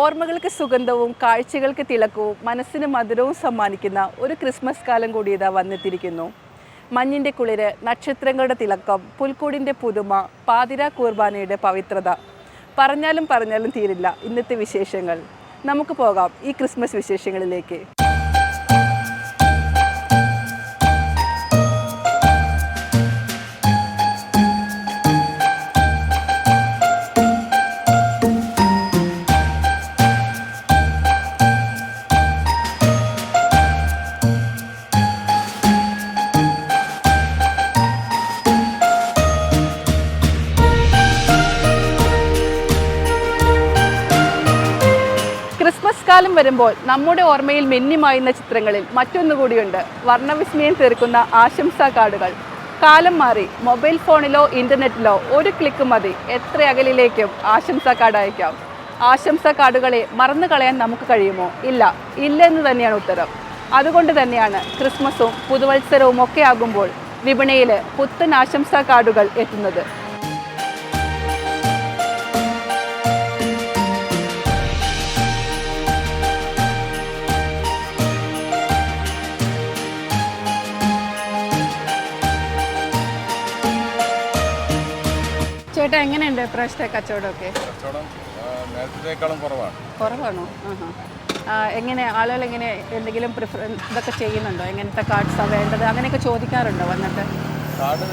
ഓർമ്മകൾക്ക് സുഗന്ധവും കാഴ്ചകൾക്ക് തിളക്കവും മനസ്സിന് മധുരവും സമ്മാനിക്കുന്ന ഒരു ക്രിസ്മസ് കാലം കൂടി ഇതാ വന്നെത്തിയിരിക്കുന്നു. മഞ്ഞിന്റെ കുളിര് നക്ഷത്രങ്ങളുടെ തിളക്കം പുൽക്കൂടിന്റെ പുതുമ പാതിര കുർബാനയുടെ പവിത്രത. പറഞ്ഞാലും പറഞ്ഞാലും തീരില്ല. ഇന്നത്തെ വിശേഷങ്ങൾ. നമുക്ക് പോകാം ഈ ക്രിസ്മസ് വിശേഷങ്ങളിലേക്ക്. വരുമ്പോൾ നമ്മുടെ ഓർമ്മയിൽ മിന്നിമായുന്ന ചിത്രങ്ങളിൽ മറ്റൊന്നു കൂടിയുണ്ട്. വർണവിസ്മയം തീർക്കുന്ന ആശംസാ കാർഡുകൾ. കാലം മാറി മൊബൈൽ ഫോണിലോ ഇന്റർനെറ്റിലോ ഒരു ക്ലിക്ക് മതി. എത്ര അകലിലേക്കും ആശംസാ കാർഡ് അയക്കാം. ആശംസാ കാർഡുകളെ മറന്നു കളയാൻ നമുക്ക് കഴിയുമോ? ഇല്ല. ഇല്ല എന്ന് തന്നെയാണ് ഉത്തരം. അതുകൊണ്ട് തന്നെയാണ് ക്രിസ്മസും പുതുവത്സരവും ഒക്കെ ആകുമ്പോൾ വിപണിയിൽ പുത്തൻ ആശംസാ കാർഡുകൾ എത്തുന്നത്. ചേട്ടാ എങ്ങനെയുണ്ട് ഇപ്രാവശ്യത്തെ കച്ചവടമൊക്കെ? കച്ചവടം നേരത്തേക്കാളും കുറവാണ്. എങ്ങനെ ആളുകൾ എങ്ങനെ എന്തെങ്കിലും പ്രിഫർ ഇതൊക്കെ ചെയ്യുന്നുണ്ടോ? എങ്ങനത്തെ കാർഡ്സാണ് വേണ്ടത്? അങ്ങനെയൊക്കെ ചോദിക്കാറുണ്ടോ വന്നിട്ട്? കാർഡ്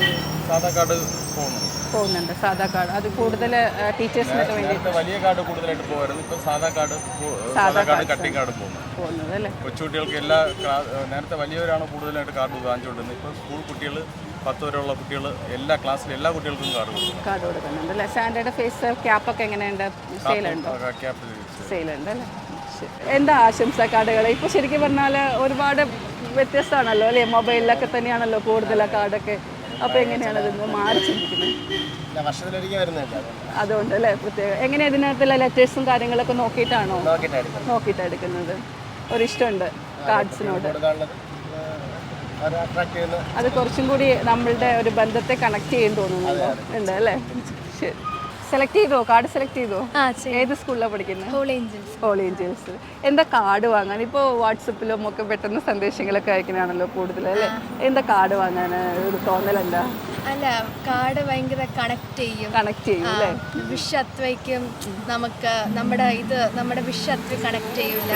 സാധാ കാർഡ് പോകുന്നു പോകുന്നുണ്ട് സാധാ കാർഡ്. അത് കൂടുതൽ ടീച്ചേഴ്സിനൊക്കെ വേണ്ടി വലിയ കാർഡ് കൂടുതലായിട്ട് പോകുമായിരുന്നു ഇപ്പം സാധാ കാർഡ് സാധാ കാർഡ് കട്ടിങ് കാർഡ് പോകുന്നു. പോകുന്നത് അല്ലേ? കൊച്ചുകുട്ടികൾക്ക് എല്ലാ നേരത്തെ വലിയവരാണ് കൂടുതലായിട്ട് കാർഡ് വാങ്ങിച്ചുകൊണ്ടിരുന്നത്. ഇപ്പോൾ സ്കൂൾ കുട്ടികൾ പത്ത് വരെയുള്ള കുട്ടികൾ എല്ലാ ക്ലാസ്സിലും എല്ലാ കുട്ടികൾക്കും കാർഡ് കൊടുക്കും. കാർഡ് കൊടുക്കുന്നുണ്ട് അല്ലേ? സാൻഡയുടെ ഫേസ് ക്യാപ്പൊക്കെ എങ്ങനെയുണ്ട്? സെയിലുണ്ടോ? സെയിലുണ്ട് അല്ലേ? എന്താ ആശംസ കാർഡുകൾ? ഇപ്പോൾ ശരിക്കും പറഞ്ഞാൽ ഒരുപാട് വ്യത്യസ്തമാണല്ലോ അല്ലേ? മൊബൈലിലൊക്കെ തന്നെയാണല്ലോ കൂടുതൽ കാർഡൊക്കെ അപ്പോൾ എങ്ങനെയാണ് ഇതൊന്ന് മാറി ചിന്തിക്കുന്നത്? അതുകൊണ്ട്. അല്ലേ പ്രത്യേകം. എങ്ങനെ ഇതിനകത്തുള്ള ലെറ്റേഴ്സും കാര്യങ്ങളൊക്കെ നോക്കിയിട്ടാണോ? നോക്കിയിട്ടാണ് നോക്കിയിട്ട് എടുക്കുന്നത് ഒരു ഇഷ്ടമുണ്ട് കാർഡ്സിനോട് അത് കുറച്ചും കൂടി നമ്മളുടെ ഒരു ബന്ധത്തെ കണക്ട് ചെയ്യാൻ തോന്നുന്നുണ്ടോ? ഉണ്ട് അല്ലേ? ശരി. സെലക്ട് ചെയ്തോ? കാർഡ് സെലക്ട് ചെയ്തോ? ഏത് സ്കൂളിലാണ് പഠിക്കുന്നത് ഹോൾ ഏഞ്ചൽസ് എന്താ കാർഡ് വാങ്ങാൻ? ഇപ്പോൾ വാട്സപ്പിലും ഒക്കെ പെട്ടെന്ന് സന്ദേശങ്ങളൊക്കെ അയക്കണാണല്ലോ കൂടുതൽ അല്ലേ? എന്താ കാർഡ് വാങ്ങാൻ? ഒരു തോന്നൽ എന്താ? അല്ല കാർഡ് ഭയങ്കര കണക്ട് ചെയ്യും. കണക്ട് ചെയ്യും അല്ലേ? വിഷ് അത്വയ്ക്കും നമുക്ക് നമ്മുടെ ഇത് നമ്മുടെ വിഷ് അത്വ കണക്ട് ചെയ്യൂല.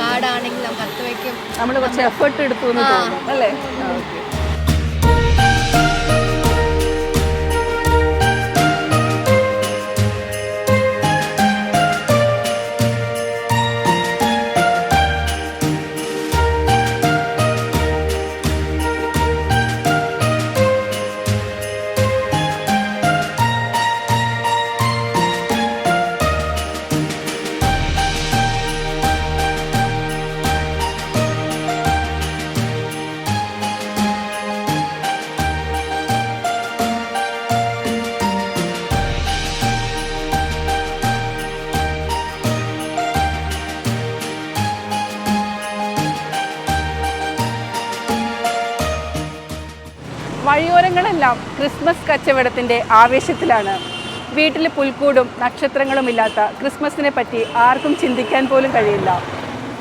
കാർഡാണെങ്കിൽ നമുക്ക് അത്വയ്ക്കും നമ്മൾ കുറച്ച് എഫേർട്ട് എടുത്തു അല്ലേ? ഓക്കെ. വഴിയോരങ്ങളെല്ലാം ക്രിസ്മസ് കച്ചവടത്തിന്റെ ആവേശത്തിലാണ്. വീട്ടിൽ പുൽക്കൂടും നക്ഷത്രങ്ങളും ഇല്ലാത്ത ക്രിസ്മസിനെ പറ്റി ആർക്കും ചിന്തിക്കാൻ പോലും കഴിയില്ല.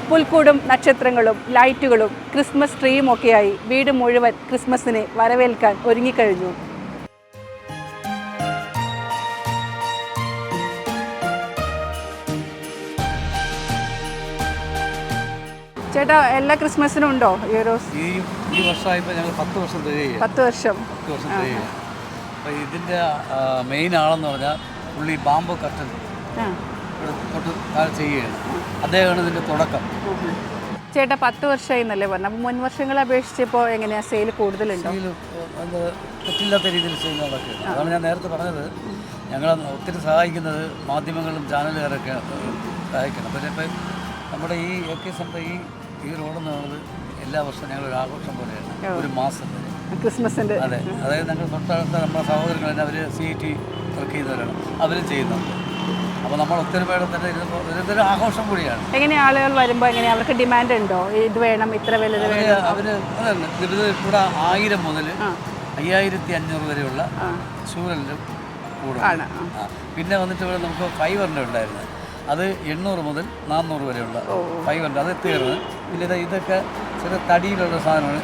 പുൽക്കൂടും നക്ഷത്രങ്ങളും ലൈറ്റുകളും ക്രിസ്മസ് ട്രീയും ഒക്കെയായി വീട് മുഴുവൻ ക്രിസ്മസിനെ വരവേൽക്കാൻ ഒരുങ്ങിക്കഴിഞ്ഞു. ചേട്ടാ എല്ലാ ക്രിസ്മസിനും ഉണ്ടോ ഈ ഒരു ഈ ഈ വർഷമായപ്പോൾ ഞങ്ങൾ പത്ത് വർഷം തികയുക പത്ത് വർഷം. പത്ത് വർഷം തികയുക അപ്പോൾ ഇതിന്റെ മെയിൻ ആളെന്ന് പറഞ്ഞാൽ പുള്ളി ബാമ്പു കർട്ടൻ. ആ. ഇവിടെ തൊട്ട് താഴെ ചെയ്യുകയാണ്. അദ്ദേഹമാണ് ഇതിന്റെ തുടക്കം. ചേട്ടാ പത്ത് വർഷമായി എന്നല്ലേ പറഞ്ഞു അപ്പോൾ മുൻ വർഷങ്ങളെ അപേക്ഷിച്ച് ഇപ്പോ എങ്ങനെയാണ് സെയിൽ കൂടുതലുണ്ടോ? ഇതിൽ അത് തെറ്റില്ലാത്ത രീതിയിൽ ചെയ്യുന്ന നടക്കുകയാണ്. അതാണ് ഞാൻ നേരത്തെ പറഞ്ഞത്. ഞങ്ങളെ ഒത്തിരി സഹായിക്കുന്നത് മാധ്യമങ്ങളും ചാനലുകാരൊക്കെ സഹായിക്കണം. പക്ഷേ ഇപ്പം നമ്മുടെ ഈ എ കെ സെന്റർ ഈ ഈ റോഡ് പറയുന്നത് എല്ലാ വർഷവും ഞങ്ങൾ ഒരു ആഘോഷം പോലെയാണ്. ഒരു മാസം വരെ. ക്രിസ്മസിന്റെ. അതെ. അതായത് ഞങ്ങൾ തൊട്ടടുത്ത നമ്മുടെ സഹോദരങ്ങൾ തന്നെ അവർ സി ടി വർക്ക് ചെയ്തവരാണ്. അവരും ചെയ്യുന്നുണ്ട്. അപ്പോൾ നമ്മൾ ഒത്തിരി ഒത്തൊരുമയോടെ തന്നെ ഇതൊരു ആഘോഷം കൂടിയാണ്. എങ്ങനെ ആളുകൾ വരുമ്പോൾ എങ്ങനെ? അവർക്ക് ഡിമാൻഡ് ഉണ്ടോ? ഇത് വേണം ഇത്ര വലുത് അവർ വേണം. അവർ അതല്ല ഇത് ഇവിടെ ആയിരം മുതൽ. അയ്യായിരത്തി അഞ്ഞൂറ് വരെയുള്ള ചൂരലിലും സ്റ്റൂഡന്റും കൂടും ആണ് ആ. ആ. പിന്നെ വന്നിട്ട് ഇവിടെ നമുക്ക് ഫൈവറിന്റെ ഉണ്ടായിരുന്നു. അത് എണ്ണൂറ് മുതൽ നാനൂറ് വരെയുള്ള ഫൈവ് ഹൺഡ്രഡ് അത് തീർന്ന് പിന്നെ ഇത് ഇതൊക്കെ ചെറിയ തടിയിലുള്ള സാധനമാണ്.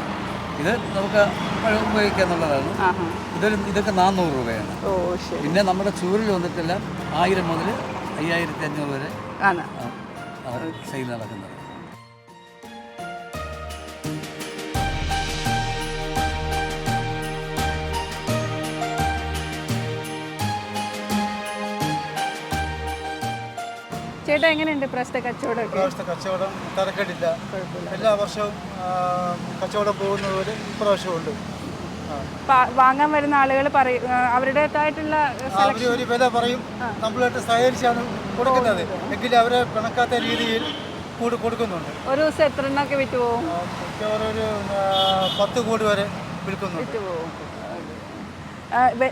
ഇത് നമുക്ക് ഉപയോഗിക്കുക ആഹാ. ഇതൊരു ഇതൊക്കെ നാനൂറ് രൂപയാണ്. പിന്നെ നമ്മുടെ ചൂരിൽ വന്നിട്ടെല്ലാം ആയിരം മുതൽ അയ്യായിരത്തി അഞ്ഞൂറ് വരെ സെയിൽ നടക്കുന്നത്. ചേട്ടാ എങ്ങനെയുണ്ട് ഇപ്രാവശ്യത്തെ കച്ചവടം ഇപ്രാവശ്യത്തെ കച്ചവടം തരക്കേടില്ല. എല്ലാ വർഷവും കച്ചവടം പോകുന്നത് പോലെ ഇപ്രാവശ്യവും ഉണ്ട്. വാങ്ങാൻ വരുന്ന ആളുകൾ പറയും അവരുടേതായിട്ടുള്ള ഒരു വില പറയും. നമ്മളായിട്ട് സഹകരിച്ചാണ് കൊടുക്കുന്നത്. എങ്കിലും അവരെ പിണക്കാത്ത രീതിയിൽ കൂടി കൊടുക്കുന്നുണ്ട്. ഒരു ദിവസം എത്ര എണ്ണൊക്കെ വിറ്റ് പോകും ഒരു പത്ത് കോടി വരെ വിൽക്കുന്നുണ്ട്. വിറ്റ് പോകും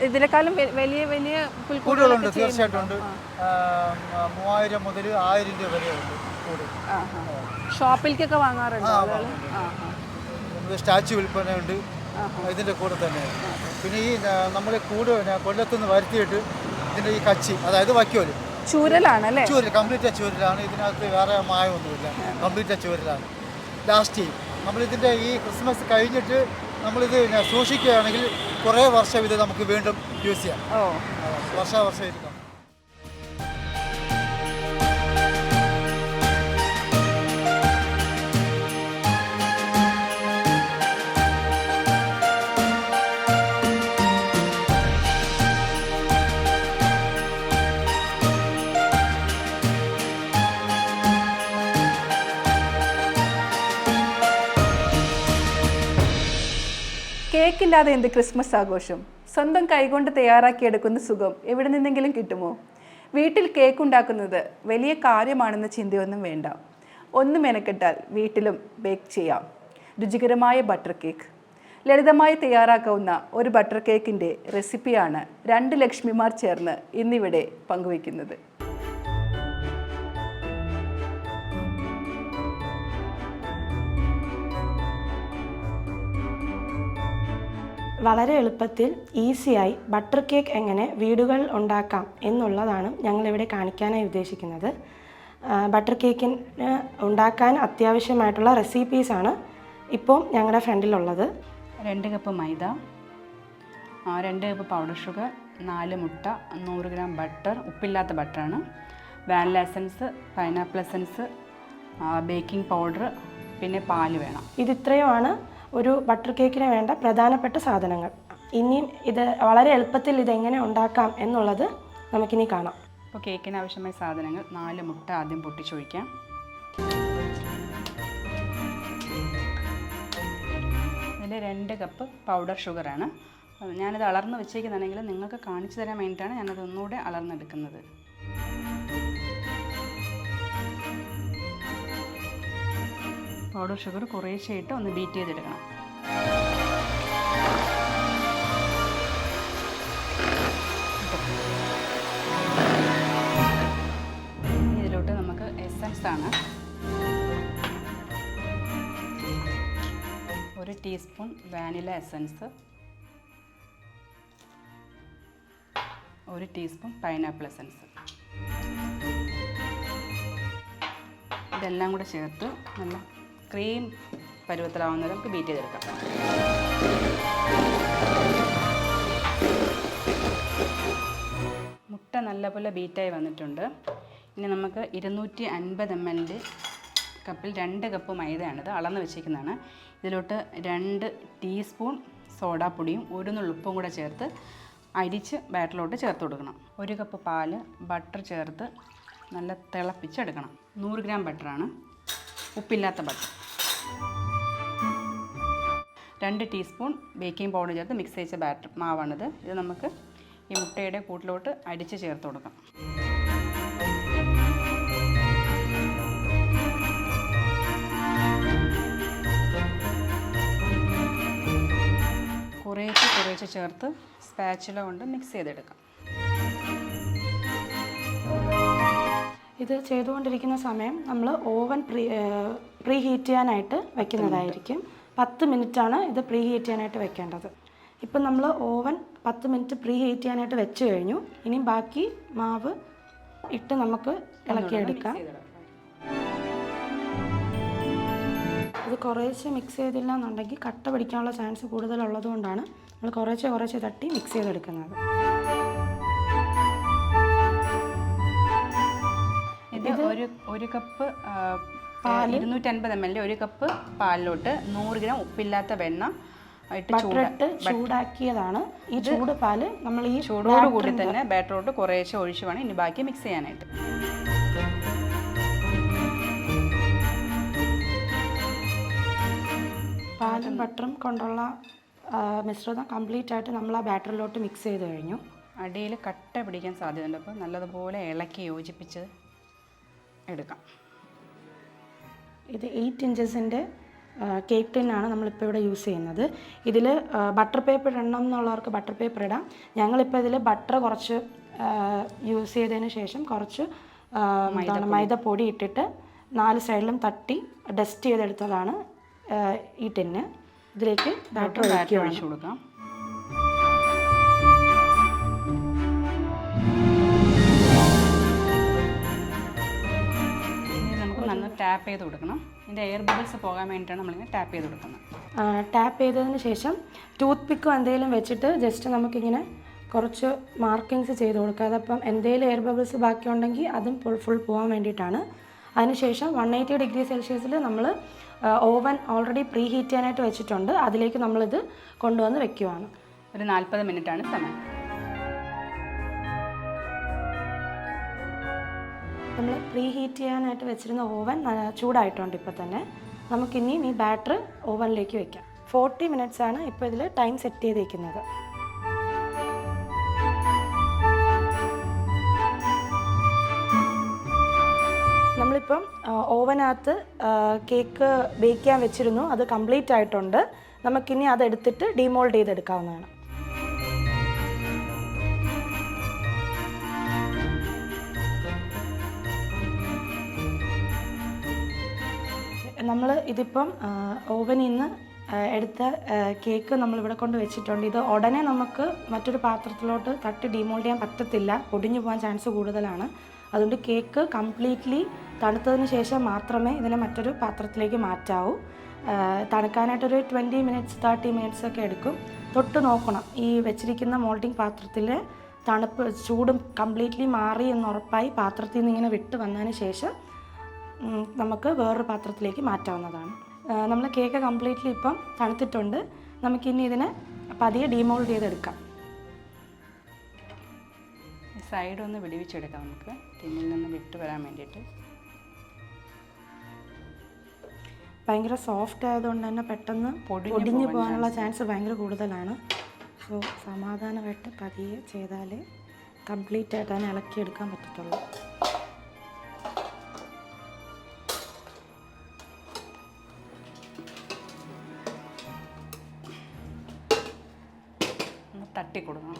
ഇതിനേക്കാളും വലിയ വലിയ പുൽക്കൂടുകളുണ്ട് തീർച്ചയായിട്ടും ഉണ്ട് മൂവായിരം മുതൽ ആയിരം രൂപ വരെ ഉണ്ട് കൂട് ഷോപ്പിലേക്കൊക്കെ വാങ്ങാറുണ്ട്. സ്റ്റാച്ചു വിൽപ്പനയുണ്ട്. ഇതിന്റെ കൂടെ തന്നെ പിന്നെ ഈ നമ്മൾ കൂട് കൊല്ലത്തുനിന്ന് വരുത്തിയിട്ട് ഇതിന്റെ ഈ കച്ചി അതായത് വയ്ക്കോൽ. ചൂരലാണ് അല്ലേ ചൂരൽ കംപ്ലീറ്റ് ചൂരലാണ്. ഇതിനകത്ത് വേറെ മായമൊന്നുമില്ല. കംപ്ലീറ്റ് ചൂരലാണ്. ലാസ്റ്റ് നമ്മൾ ഇതിന്റെ ഈ ക്രിസ്മസ് കഴിഞ്ഞിട്ട് നമ്മളിത് സൂക്ഷിക്കുകയാണെങ്കിൽ കുറേ വർഷം ഇത് നമുക്ക് വീണ്ടും യൂസ് ചെയ്യാം. വർഷാവർഷം ഇരിക്കാം കേക്കില്ലാതെ എന്ത് ക്രിസ്മസ് ആഘോഷം? സ്വന്തം കൈകൊണ്ട് തയ്യാറാക്കിയെടുക്കുന്ന സുഖം എവിടെ നിന്നെങ്കിലും കിട്ടുമോ? വീട്ടിൽ കേക്ക് ഉണ്ടാക്കുന്നത് വലിയ കാര്യമാണെന്ന ചിന്തയൊന്നും വേണ്ട. ഒന്ന് മെനക്കെട്ടാൽ വീട്ടിലും ബേക്ക് ചെയ്യാം. രുചികരമായ ബട്ടർ കേക്ക്. ലളിതമായി തയ്യാറാക്കാവുന്ന ഒരു ബട്ടർ കേക്കിന്റെ റെസിപ്പിയാണ് രണ്ട് ലക്ഷ്മിമാർ ചേർന്ന് ഇന്നിവിടെ പങ്കുവയ്ക്കുന്നത്. വളരെ എളുപ്പത്തിൽ ഈസിയായി ബട്ടർ കേക്ക് എങ്ങനെ വീടുകളിൽ ഉണ്ടാക്കാം എന്നുള്ളതാണ് ഞങ്ങളിവിടെ കാണിക്കാനായി ഉദ്ദേശിക്കുന്നത്. ബട്ടർ കേക്കിന് ഉണ്ടാക്കാൻ അത്യാവശ്യമായിട്ടുള്ള റെസിപ്പീസാണ് ഇപ്പോൾ ഞങ്ങളുടെ ഫ്രണ്ടിലുള്ളത്. രണ്ട് കപ്പ് മൈദ രണ്ട് കപ്പ് പൗഡർ ഷുഗർ നാല് മുട്ട നൂറ് ഗ്രാം ബട്ടർ ഉപ്പില്ലാത്ത ബട്ടറാണ് vanilla essence pineapple essence baking powder പിന്നെ പാൽ വേണം. ഇതിത്രയുമാണ് ഒരു ബട്ടർ കേക്കിന് വേണ്ട പ്രധാനപ്പെട്ട സാധനങ്ങൾ. ഇനിയും ഇത് വളരെ എളുപ്പത്തിൽ ഇതെങ്ങനെ ഉണ്ടാക്കാം എന്നുള്ളത് നമുക്കിനി കാണാം. അപ്പോൾ കേക്കിന് ആവശ്യമായ സാധനങ്ങൾ നാല് മുട്ട ആദ്യം പൊട്ടിച്ചൊഴിക്കാം. ഇതിൽ രണ്ട് കപ്പ് പൗഡർ ഷുഗറാണ്. ഞാനിത് അളർന്ന് വെച്ചേക്കുന്നുണ്ടെങ്കിൽ നിങ്ങൾക്ക് കാണിച്ചു തരാൻ വേണ്ടിയിട്ടാണ് ഞാനത് ഒന്നുകൂടെ അളർന്നെടുക്കുന്നത്. പൗഡർ ഷുഗർ കുറേശ്ശെയിട്ട് ഒന്ന് ബീറ്റ് ചെയ്തെടുക്കണം. ഇതിലോട്ട് നമുക്ക് എസൻസ് ആണ്. ഒരു ടീസ്പൂൺ വാനില എസൻസ് ഒരു ടീസ്പൂൺ പൈനാപ്പിൾ എസൻസ് ഇതെല്ലാം കൂടെ ചേർത്ത് നല്ല ക്രീം പരുവത്തിലാവുന്നത് നമുക്ക് ബീറ്റ് ചെയ്തെടുക്കാം. മുട്ട നല്ലപോലെ ബീറ്റായി വന്നിട്ടുണ്ട്. ഇനി നമുക്ക് ഇരുന്നൂറ്റി അൻപത് എം എല്ലിന്റെ കപ്പിൽ രണ്ട് കപ്പ് മൈദയാണിത് അളന്ന് വെച്ചിരിക്കുന്നതാണ്. ഇതിലോട്ട് രണ്ട് ടീസ്പൂൺ സോഡാപ്പൊടിയും ഒരു നുള്ളുപ്പും കൂടെ ചേർത്ത് അരിച്ച് ബാറ്ററിലോട്ട് ചേർത്ത് കൊടുക്കണം. ഒരു കപ്പ് പാൽ ബട്ടർ ചേർത്ത് നല്ല തിളപ്പിച്ചെടുക്കണം. നൂറ് ഗ്രാം ബട്ടറാണ് ഉപ്പില്ലാത്ത ബട്ടർ രണ്ട് ടീസ്പൂൺ ബേക്കിംഗ് പൗഡർ ചേർത്ത് മിക്സ് ചെയ്ത ബാറ്റർ മാവാണിത്. ഇത് നമുക്ക് ഈ മുട്ടയുടെ കൂട്ടിലോട്ട് അടിച്ച് ചേർത്ത് കൊടുക്കാം. കുറേശ്ശെ കുറേശ്ശെ ചേർത്ത് സ്പാച്ചില കൊണ്ട് മിക്സ് ചെയ്തെടുക്കാം. ഇത് ചെയ്തുകൊണ്ടിരിക്കുന്ന സമയം നമ്മൾ ഓവൻ പ്രീ പ്രീ ഹീറ്റ് ചെയ്യാനായിട്ട് വെക്കുന്നതായിരിക്കും. പത്ത് മിനിറ്റാണ് ഇത് പ്രീ ഹീറ്റ് ചെയ്യാനായിട്ട് വെക്കേണ്ടത്. ഇപ്പം നമ്മൾ ഓവൻ പത്ത് മിനിറ്റ് പ്രീ ഹീറ്റ് ചെയ്യാനായിട്ട് വെച്ച് കഴിഞ്ഞു. ഇനി ബാക്കി മാവ് ഇട്ട് നമുക്ക് ഇളക്കിയെടുക്കാം. ഇത് കുറേശ്ശെ മിക്സ് ചെയ്തില്ല എന്നുണ്ടെങ്കിൽ കട്ട പിടിക്കാനുള്ള ചാൻസ് കൂടുതലുള്ളത് കൊണ്ടാണ് നമ്മൾ കുറേശ്ശെ കുറേശ്ശെ തട്ടി മിക്സ് ചെയ്തെടുക്കുന്നത്. ഇത് ഒരു ഒരു കപ്പ് ഇരുന്നൂറ്റൻപത് എം എൽ ഒരു കപ്പ് പാലിലോട്ട് നൂറ് ഗ്രാം ഉപ്പില്ലാത്ത വെണ്ണ ബട്ടറിട്ട് ചൂടാക്കിയതാണ്. ഈ ചൂട് പാൽ നമ്മൾ ഈ ചൂടോട് കൂടി തന്നെ ബാറ്ററോട്ട് കുറേശ്ശെ ഒഴിച്ച് വേണം ഇനി ബാക്കി മിക്സ് ചെയ്യാനായിട്ട്. പാലും ബട്ടറും കൊണ്ടുള്ള മിശ്രിതം കംപ്ലീറ്റ് ആയിട്ട് നമ്മൾ ആ ബാറ്ററിലോട്ട് മിക്സ് ചെയ്ത് കഴിഞ്ഞു. അടിയിൽ കട്ട പിടിക്കാൻ സാധ്യതയുണ്ട്. അപ്പോൾ നല്ലതുപോലെ ഇളക്കി യോജിപ്പിച്ച് എടുക്കാം. ഇത് എയ്റ്റ് ഇഞ്ചസിന്റെ കേക്ക് ടിന്നാണ് നമ്മളിപ്പോൾ ഇവിടെ യൂസ് ചെയ്യുന്നത്. ഇതിൽ ബട്ടർ പേപ്പർ ഇടണം എന്നുള്ളവർക്ക് ബട്ടർ പേപ്പർ ഇടാം. ഞങ്ങളിപ്പോൾ ഇതിൽ ബട്ടർ കുറച്ച് യൂസ് ചെയ്തതിന് ശേഷം കുറച്ച് മൈദ എന്താണ് മൈദപ്പൊടി ഇട്ടിട്ട് നാല് സൈഡിലും തട്ടി ഡസ്റ്റ് ചെയ്തെടുത്തതാണ് ഈ ടിന്ന് ഇതിലേക്ക് ബട്ടർ ബാറ്റർ ഒഴിച്ചു കൊടുക്കാം. ടാപ്പ് ചെയ്ത് കൊടുക്കണം. ഇതിന്റെ എയർ ബബിൾസ് പോകാൻ വേണ്ടിയിട്ടാണ് നമ്മളിങ്ങനെ ടാപ്പ് ചെയ്ത് കൊടുക്കുന്നത്. ടാപ്പ് ചെയ്തതിന് ശേഷം ടൂത്ത് പിക്കോ എന്തെങ്കിലും വെച്ചിട്ട് ജസ്റ്റ് നമുക്കിങ്ങനെ കുറച്ച് മാർക്കിങ്സ് ചെയ്ത് കൊടുക്കുക. അതപ്പം എന്തെങ്കിലും എയർ ബബിൾസ് ബാക്കിയുണ്ടെങ്കിൽ അതും ഫുൾ ഫുൾ പോകാൻ വേണ്ടിയിട്ടാണ്. അതിനുശേഷം വൺ എയ്റ്റി ഡിഗ്രി സെൽഷ്യസിൽ നമ്മൾ ഓവൻ ഓൾറെഡി പ്രീ ഹീറ്റ് ചെയ്യാനായിട്ട് വെച്ചിട്ടുണ്ട്. അതിലേക്ക് നമ്മളിത് കൊണ്ടുവന്ന് വെക്കുവാണ്. ഒരു നാൽപ്പത് മിനിറ്റാണ് സമയം. നമ്മൾ പ്രീ ഹീറ്റ് ചെയ്യാനായിട്ട് വെച്ചിരുന്ന ഓവൻ ചൂടായിട്ടുണ്ട് ഇപ്പോൾ തന്നെ. നമുക്കിനിയും ഈ ബാറ്റർ ഓവനിലേക്ക് വെക്കാം. ഫോർട്ടി മിനിറ്റ്സ് ആണ് ഇപ്പോൾ ഇതിൽ ടൈം സെറ്റ് ചെയ്തേക്കുന്നത്. നമ്മളിപ്പം ഓവനകത്ത് കേക്ക് ബേക്ക് ചെയ്യാൻ വെച്ചിരുന്നു. അത് കംപ്ലീറ്റ് ആയിട്ടുണ്ട്. നമുക്കിനി അതെടുത്തിട്ട് ഡിമോൾഡ് ചെയ്തെടുക്കാവുന്നതാണ്. നമ്മൾ ഇതിപ്പം ഓവനിൽ നിന്ന് എടുത്ത കേക്ക് നമ്മളിവിടെ കൊണ്ട് വെച്ചിട്ടുണ്ട്. ഇത് ഉടനെ നമുക്ക് മറ്റൊരു പാത്രത്തിലോട്ട് തട്ടി ഡിമോൾഡ് ചെയ്യാൻ പറ്റത്തില്ല. പൊടിഞ്ഞു പോകാൻ ചാൻസ് കൂടുതലാണ്. അതുകൊണ്ട് കേക്ക് കംപ്ലീറ്റ്ലി തണുത്തതിന് ശേഷം മാത്രമേ ഇതിനെ മറ്റൊരു പാത്രത്തിലേക്ക് മാറ്റാവൂ. തണുക്കാനായിട്ടൊരു ട്വന്റി മിനിറ്റ്സ് തേർട്ടി മിനിറ്റ്സ് ഒക്കെ എടുക്കും. തൊട്ട് നോക്കണം. ഈ വെച്ചിരിക്കുന്ന മോൾഡിംഗ് പാത്രത്തിൽ തണുപ്പ് ചൂടും കംപ്ലീറ്റ്ലി മാറി എന്ന് ഉറപ്പായി പാത്രത്തിൽ നിന്ന് ഇങ്ങനെ വിട്ട് വന്നതിന് ശേഷം നമുക്ക് വേറൊരു പാത്രത്തിലേക്ക് മാറ്റാവുന്നതാണ്. നമ്മൾ കേക്ക് കംപ്ലീറ്റ്ലി ഇപ്പം തണുത്തിട്ടുണ്ട്. നമുക്കിനി ഇതിനെ പതിയെ ഡീമോൾഡ് ചെയ്തെടുക്കാം. സൈഡ് ഒന്ന് വിടിവിച്ചെടുക്കാം നമുക്ക്. ടിന്നിൽ നിന്ന് വിട്ട് വരാൻ വേണ്ടിയിട്ട്. ഭയങ്കര സോഫ്റ്റ് ആയതുകൊണ്ട് തന്നെ പെട്ടെന്ന് പൊടിഞ്ഞ് പോകാനുള്ള ചാൻസ് ഭയങ്കര കൂടുതലാണ്. സോ സമാധാനമായിട്ട് പതിയെ ചെയ്താലേ കംപ്ലീറ്റ് ആയിട്ട് അതിനെ ഇളക്കിയെടുക്കാൻ പറ്റത്തുള്ളൂ. തട്ടി കൊടുക്കണം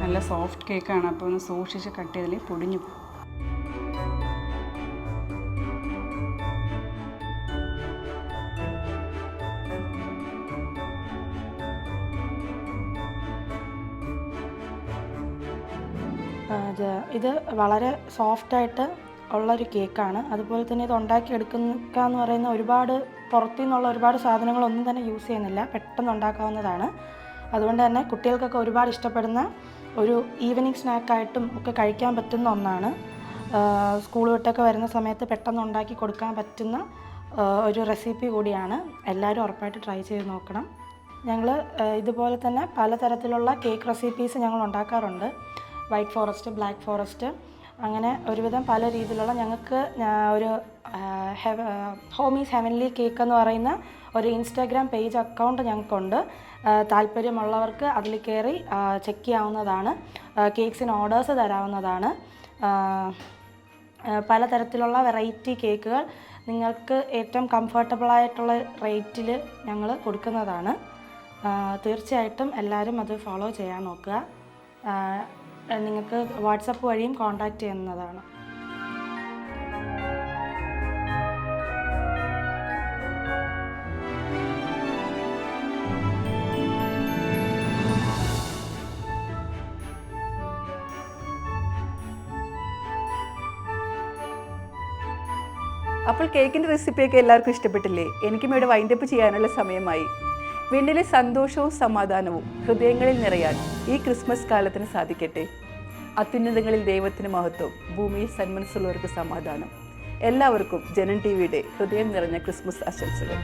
നല്ല സോഫ്റ്റ് കേക്കാണ് അപ്പോൾ ഒന്ന് സൂക്ഷിച്ച് കട്ട് ചെയ്തില്ലേ പൊടിഞ്ഞു പോകും ഇത് വളരെ സോഫ്റ്റായിട്ട് ഉള്ളൊരു കേക്കാണ്. അതുപോലെ തന്നെ ഇത് ഉണ്ടാക്കി എടുക്കുക എന്ന് പറയുന്ന ഒരുപാട് പുറത്തു നിന്നുള്ള ഒരുപാട് സാധനങ്ങളൊന്നും തന്നെ യൂസ് ചെയ്യുന്നില്ല. പെട്ടെന്ന് ഉണ്ടാക്കാവുന്നതാണ്. അതുകൊണ്ട് തന്നെ കുട്ടികൾക്കൊക്കെ ഒരുപാട് ഇഷ്ടപ്പെടുന്ന ഒരു ഈവനിങ് സ്നാക്കായിട്ടും ഒക്കെ കഴിക്കാൻ പറ്റുന്ന ഒന്നാണ്. സ്കൂൾ വിട്ടൊക്കെ വരുന്ന സമയത്ത് പെട്ടെന്ന് ഉണ്ടാക്കി കൊടുക്കാൻ പറ്റുന്ന ഒരു റെസിപ്പി കൂടിയാണ്. എല്ലാവരും ഉറപ്പായിട്ട് ട്രൈ ചെയ്ത് നോക്കണം. ഞങ്ങൾ ഇതുപോലെ തന്നെ പലതരത്തിലുള്ള കേക്ക് റെസിപ്പീസ് ഞങ്ങൾ ഉണ്ടാക്കാറുണ്ട്. വൈറ്റ് ഫോറസ്റ്റ് ബ്ലാക്ക് ഫോറസ്റ്റ് അങ്ങനെ ഒരുവിധം പല രീതിയിലുള്ള ഞങ്ങൾക്ക് ഒരു ഹോമീസ് ഹെവൻലി കേക്ക് എന്ന് പറയുന്ന ഒരു ഇൻസ്റ്റാഗ്രാം പേജ് അക്കൗണ്ട് ഞങ്ങൾക്കുണ്ട്. താല്പര്യമുള്ളവർക്ക് അതിൽ കയറി ചെക്ക് ചെയ്യാവുന്നതാണ്. കേക്ക്സിന് ഓർഡേഴ്സ് തരാവുന്നതാണ്. പലതരത്തിലുള്ള വെറൈറ്റി കേക്കുകൾ നിങ്ങൾക്ക് ഏറ്റവും കംഫർട്ടബിൾ ആയിട്ടുള്ള റേറ്റിൽ ഞങ്ങൾ കൊടുക്കുന്നതാണ് തീർച്ചയായിട്ടും എല്ലാവരും അത് ഫോളോ ചെയ്യാൻ നോക്കുക. നിങ്ങൾക്ക് വാട്സപ്പ് വഴിയും കോൺടാക്റ്റ് ചെയ്യുന്നതാണ്. അപ്പോൾ കേക്കിന്റെ റെസിപ്പിയൊക്കെ എല്ലാവർക്കും ഇഷ്ടപ്പെട്ടില്ലേ? എനിക്കും ഇവിടെ വൈൻഡപ്പ് ചെയ്യാനുള്ള സമയമായി. വീണ്ടിലെ സന്തോഷവും സമാധാനവും ഹൃദയങ്ങളിൽ നിറയാൻ ഈ ക്രിസ്മസ് കാലത്തിന് സാധിക്കട്ടെ. അത്യുന്നതങ്ങളിൽ ദൈവത്തിന് മഹത്വം ഭൂമിയിൽ സന്മനസ്സുള്ളവർക്ക് സമാധാനം. എല്ലാവർക്കും ജനൻ ടി വിയുടെ ഹൃദയം നിറഞ്ഞ ക്രിസ്മസ് ആശംസകൾ.